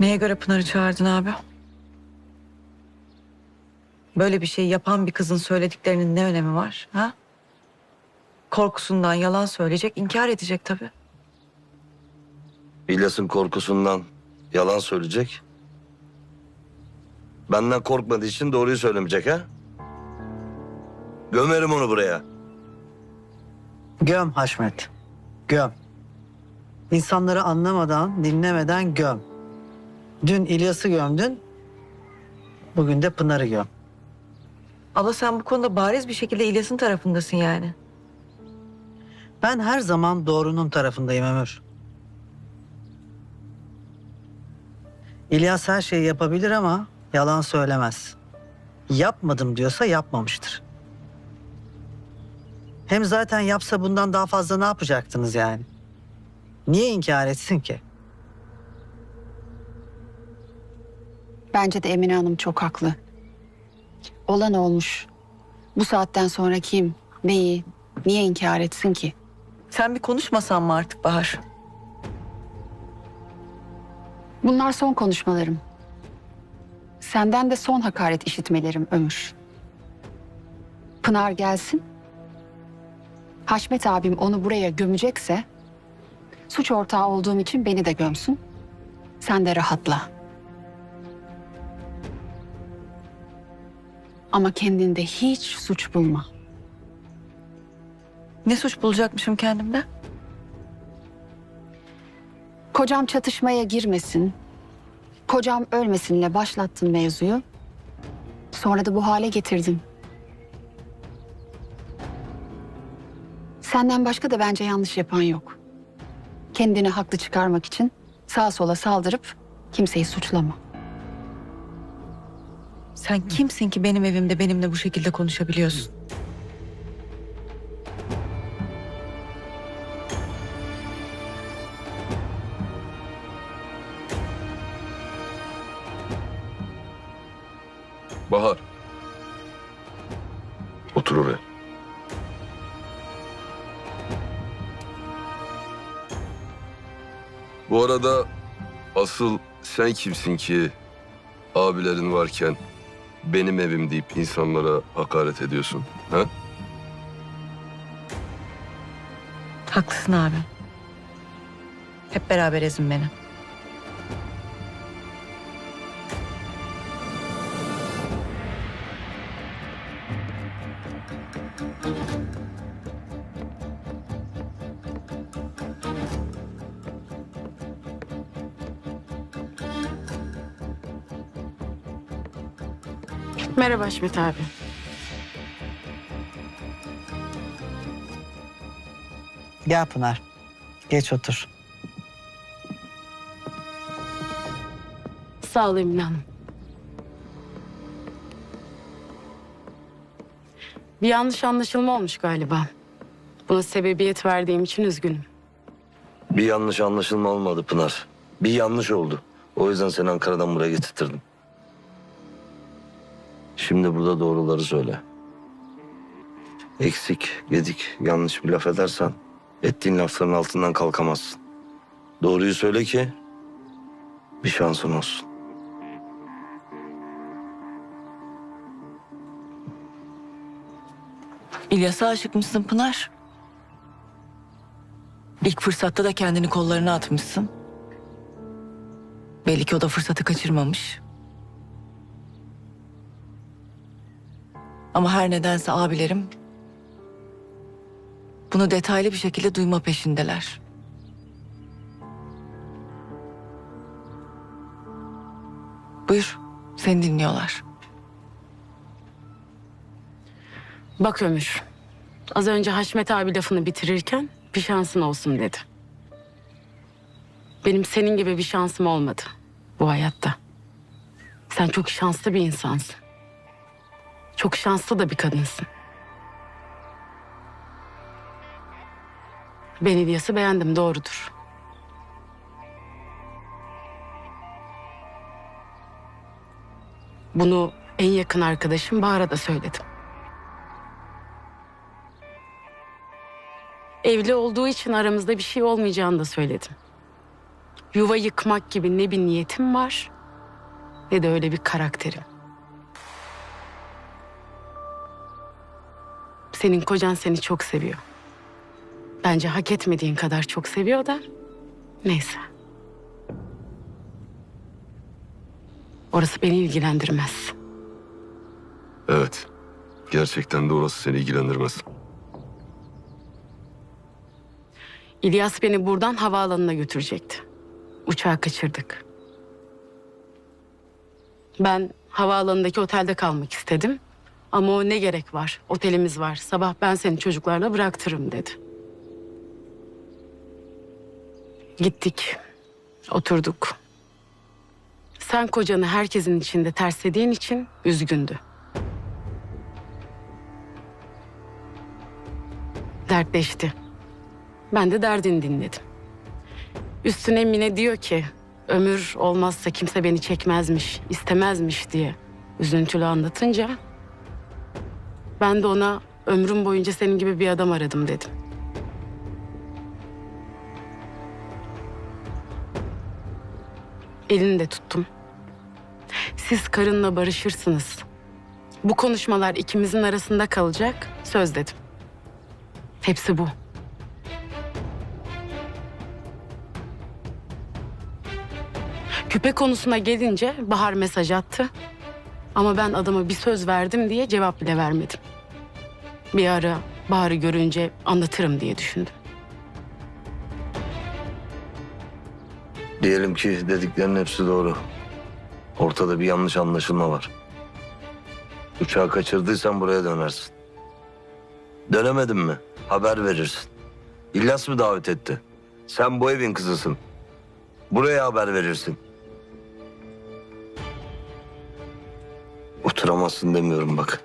Neye göre Pınar'ı çağırdın abi? Böyle bir şey yapan bir kızın söylediklerinin ne önemi var? Ha? Korkusundan yalan söyleyecek, inkar edecek tabii. İlyas'ın korkusundan yalan söyleyecek. Benden korkmadığı için doğruyu söylemeyecek ha? Gömerim onu buraya. Göm Haşmet. Göm. İnsanları anlamadan, dinlemeden göm. Dün İlyas'ı gömdün. Bugün de Pınar'ı göm. Abla sen bu konuda bariz bir şekilde İlyas'ın tarafındasın yani. Ben her zaman doğrunun tarafındayım Ömür. İlyas her şeyi yapabilir ama yalan söylemez. Yapmadım diyorsa yapmamıştır. Hem zaten yapsa bundan daha fazla ne yapacaktınız yani? Niye inkar etsin ki? Bence de Emine Hanım çok haklı. Olan olmuş. Bu saatten sonra kim, neyi, niye inkar etsin ki? Sen bir konuşmasan mı artık Bahar? Bunlar son konuşmalarım. Senden de son hakaret işitmelerim Ömür. Pınar gelsin. Haşmet abim onu buraya gömecekse... ...suç ortağı olduğum için beni de gömsün. Sen de rahatla. Ama kendinde hiç suç bulma. Ne suç bulacakmışım kendimde? Kocam çatışmaya girmesin, kocam ölmesinle başlattın mevzuyu. Sonra da bu hale getirdin. Senden başka da bence yanlış yapan yok. Kendini haklı çıkarmak için sağa sola saldırıp kimseyi suçlama. Sen kimsin ki benim evimde benimle bu şekilde konuşabiliyorsun? Bahar. Otur oraya. Bu arada asıl sen kimsin ki abilerin varken benim evim deyip insanlara hakaret ediyorsun? Ha? Haklısın abi. Hep beraber ezin beni. Merhaba Haşmet abi. Gel Pınar. Geç otur. Sağ ol Emine Hanım. Bir yanlış anlaşılma olmuş galiba. Buna sebebiyet verdiğim için üzgünüm. Bir yanlış anlaşılma olmadı Pınar. Bir yanlış oldu. O yüzden seni Ankara'dan buraya getirttirdim. Şimdi burada doğruları söyle. Eksik, gedik, yanlış bir laf edersen ettiğin lafların altından kalkamazsın. Doğruyu söyle ki bir şansın olsun. İlyas'a aşık mısın Pınar? İlk fırsatta da kendini kollarına atmışsın. Belli ki o da fırsatı kaçırmamış. Ama her nedense abilerim bunu detaylı bir şekilde duyma peşindeler. Buyur, seni dinliyorlar. Bak Ömür. Az önce Haşmet abi lafını bitirirken bir şansın olsun dedi. Benim senin gibi bir şansım olmadı bu hayatta. Sen çok şanslı bir insansın. Çok şanslı da bir kadınsın. Ben İlyas'ı beğendim doğrudur. Bunu en yakın arkadaşım Bahar'a da söyledim. Evli olduğu için aramızda bir şey olmayacağını da söyledim. Yuva yıkmak gibi ne bir niyetim var ne de öyle bir karakterim. Senin kocan seni çok seviyor. Bence hak etmediğin kadar çok seviyor da neyse. Orası beni ilgilendirmez. Evet. Gerçekten de orası seni ilgilendirmez. İlyas beni buradan havaalanına götürecekti. Uçağı kaçırdık. Ben havaalanındaki otelde kalmak istedim. Ama o ne gerek var? Otelimiz var. Sabah ben seni çocuklarla bıraktırırım dedi. Gittik. Oturduk. Sen kocanı herkesin içinde terslediğin için üzgündü. Dertleşti. Ben de derdini dinledim. Üstüne Mine diyor ki ömür olmazsa kimse beni çekmezmiş, istemezmiş diye üzüntülü anlatınca ben de ona ömrüm boyunca senin gibi bir adam aradım dedim. Elini de tuttum. Siz karınla barışırsınız. Bu konuşmalar ikimizin arasında kalacak. Söz dedim. Hepsi bu. Küpe konusuna gelince Bahar mesaj attı. Ama ben adama bir söz verdim diye cevap bile vermedim. Bir ara Bahar'ı görünce anlatırım diye düşündüm. Diyelim ki dediklerinin hepsi doğru. Ortada bir yanlış anlaşılma var. Uçağı kaçırdıysan buraya dönersin. Dönemedin mi? Haber verirsin. İlyas mı davet etti? Sen bu evin kızısın. Buraya haber verirsin. Oturamazsın demiyorum bak.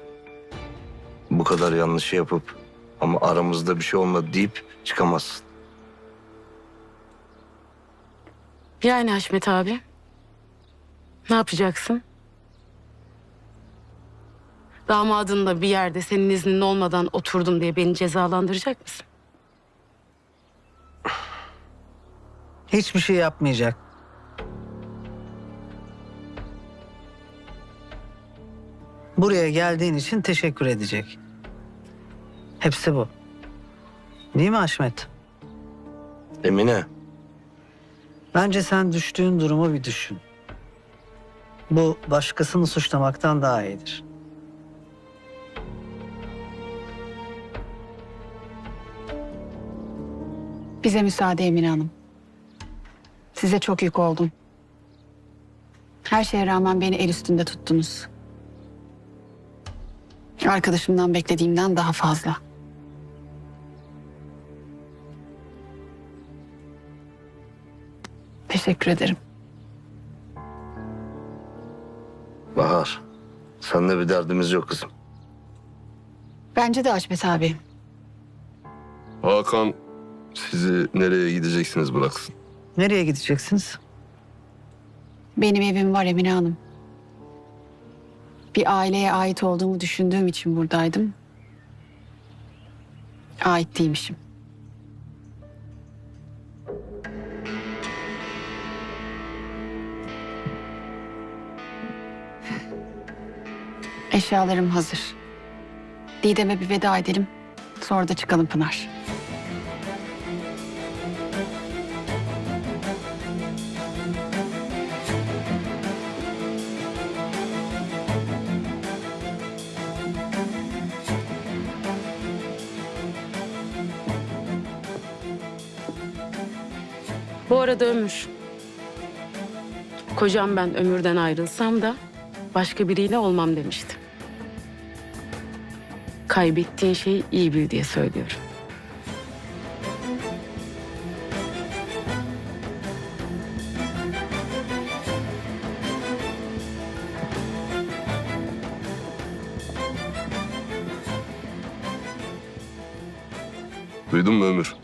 Bu kadar yanlışı yapıp ama aramızda bir şey olmadı deyip çıkamazsın. Yani Haşmet abi. Ne yapacaksın? Damadınla bir yerde senin iznin olmadan oturdum diye beni cezalandıracak mısın? Hiçbir şey yapmayacak. Buraya geldiğin için teşekkür edecek. Hepsi bu. Değil mi Haşmet? Emine. Bence sen düştüğün durumu bir düşün. Bu başkasını suçlamaktan daha iyidir. Bize müsaade Emine Hanım. Size çok yük oldum. Her şeye rağmen beni el üstünde tuttunuz. Arkadaşımdan beklediğimden daha fazla. Teşekkür ederim. Bahar. Seninle bir derdimiz yok kızım. Bence de Haşmet abi. Hakan sizi nereye gideceksiniz bıraksın. Nereye gideceksiniz? Benim evim var Emine Hanım. Bir aileye ait olduğumu düşündüğüm için buradaydım. Ait değilmişim. Eşyalarım hazır. Didem'e bir veda edelim. Sonra da çıkalım Pınar. Bu arada Ömür. Kocam ben ömürden ayrılsam da başka biriyle olmam demişti. Kaybettiğin şeyi iyi bil diye söylüyorum. Duydun mu Ömür?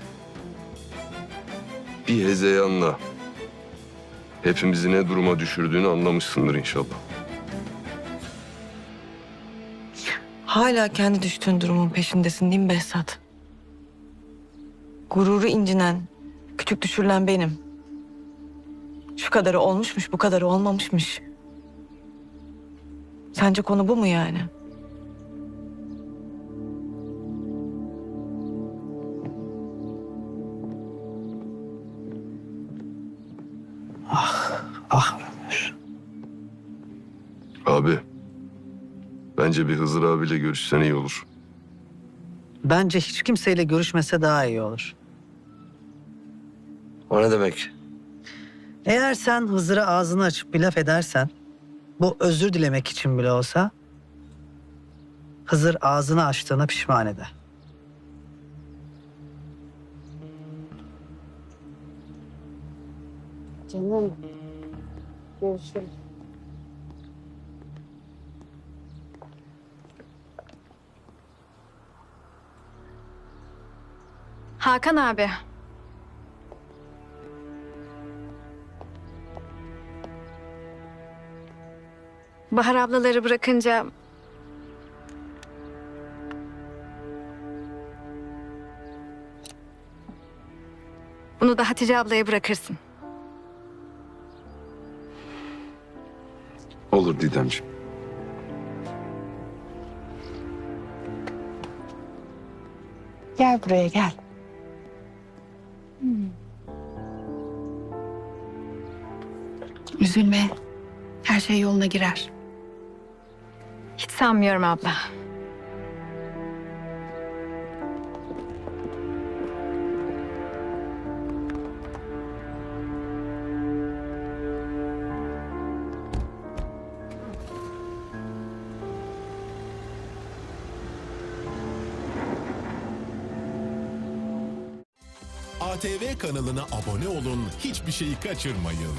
Bir hezeyanla hepimizi ne duruma düşürdüğünü anlamışsındır inşallah. Hala kendi düştüğün durumun peşindesin değil mi Behzat? Gururu incinen, küçük düşürülen benim. Şu kadarı olmuşmuş, bu kadarı olmamışmış. Sence konu bu mu yani? Bence bir Hızır abiyle görüşsen iyi olur. Bence hiç kimseyle görüşmese daha iyi olur. O ne demek? Eğer sen Hızır'a ağzını açıp bir laf edersen, bu özür dilemek için bile olsa, Hızır ağzını açtığına pişman eder. Canım. Görüşürüz. Hakan abi. Bahar ablaları bırakınca... Bunu da Hatice ablaya bırakırsın. Olur Didemciğim. Gel buraya gel. Üzülme. Her şey yoluna girer. Hiç sanmıyorum abla. ATV kanalına abone olun, hiçbir şeyi kaçırmayın.